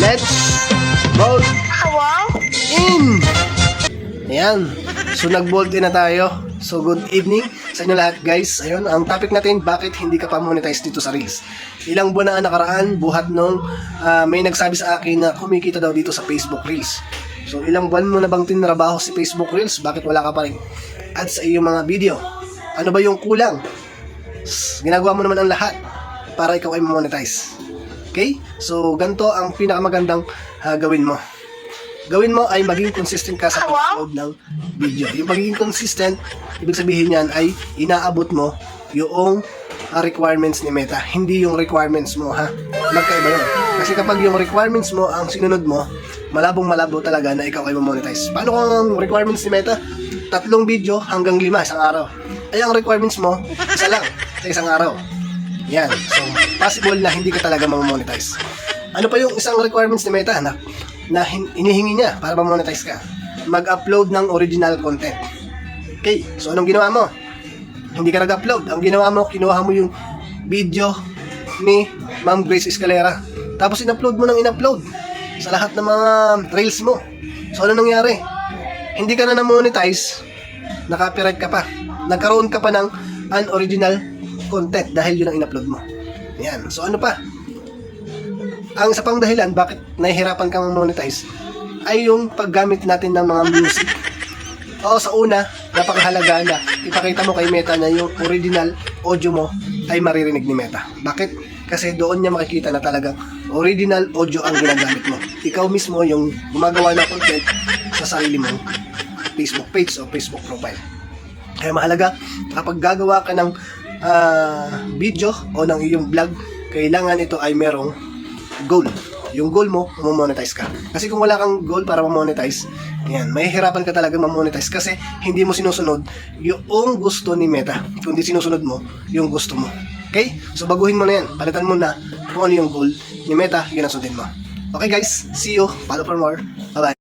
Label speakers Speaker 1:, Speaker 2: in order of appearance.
Speaker 1: let's
Speaker 2: Hello?
Speaker 1: in! Ayan. So, nag-bolt in na tayo. So, good evening sa inyo lahat, guys. Ayun, ang topic natin, bakit hindi ka pa monetize dito sa Reels? Ilang buwan na ang nakaraan, buhat nung ah, may nagsabi sa akin na kumikita daw dito sa Facebook Reels. So, ilang buwan mo na bang tinrabaho si Facebook Reels? Bakit wala ka pa rin ads sa iyong mga video? Ano ba yung kulang? Ginagawa mo naman ang lahat para ikaw ay monetize. Okay? So, ganito ang pinakamagandang ah, gawin mo gawin mo ay maging consistent ka sa pag-upload ng video. Yung pagiging consistent, ibig sabihin yan ay inaabot mo yung uh, requirements ni Meta. Hindi yung requirements mo, ha? Magkaiba yun. Kasi kapag yung requirements mo ang sinunod mo, malabong malabo talaga na ikaw ay monetize. Paano kung ang requirements ni Meta? Tatlong video hanggang lima isang araw. Ay ang requirements mo, isa lang sa isang araw. Yan. So, possible na hindi ka talaga mamonetize. Ano pa yung isang requirements ni Meta na, na hin- inihingi niya para mamonetize ka? Mag-upload ng original content. Okay, so anong ginawa mo? Hindi ka nag-upload. Ang ginawa mo, kinuha mo yung video ni Ma'am Grace Escalera. Tapos in-upload mo ng in-upload sa lahat ng mga reels mo. So ano nangyari? Hindi ka na na-monetize, na-copyright ka pa. Nagkaroon ka pa ng unoriginal content dahil yun ang in-upload mo. Yan. So ano pa? Ang isa pang dahilan bakit nahihirapan kang monetize ay yung paggamit natin ng mga music. Oo, sa una, napakahalaga na ipakita mo kay Meta na yung original audio mo ay maririnig ni Meta. Bakit? Kasi doon niya makikita na talagang original audio ang ginagamit mo. Ikaw mismo yung gumagawa ng content sa sarili mong Facebook page o Facebook profile. Kaya mahalaga, kapag gagawa ka ng ah, video o ng iyong vlog, kailangan ito ay merong goal. Yung goal mo, mamonetize ka. Kasi kung wala kang goal para mamonetize, yan, mahihirapan ka talaga mamonetize kasi hindi mo sinusunod yung gusto ni Meta. Kundi sinusunod mo yung gusto mo. Okay? So baguhin mo na yan. Palitan mo na kung ano yung goal ni Meta, yun ang sundin mo. Okay guys, see you. Follow for more. Bye-bye.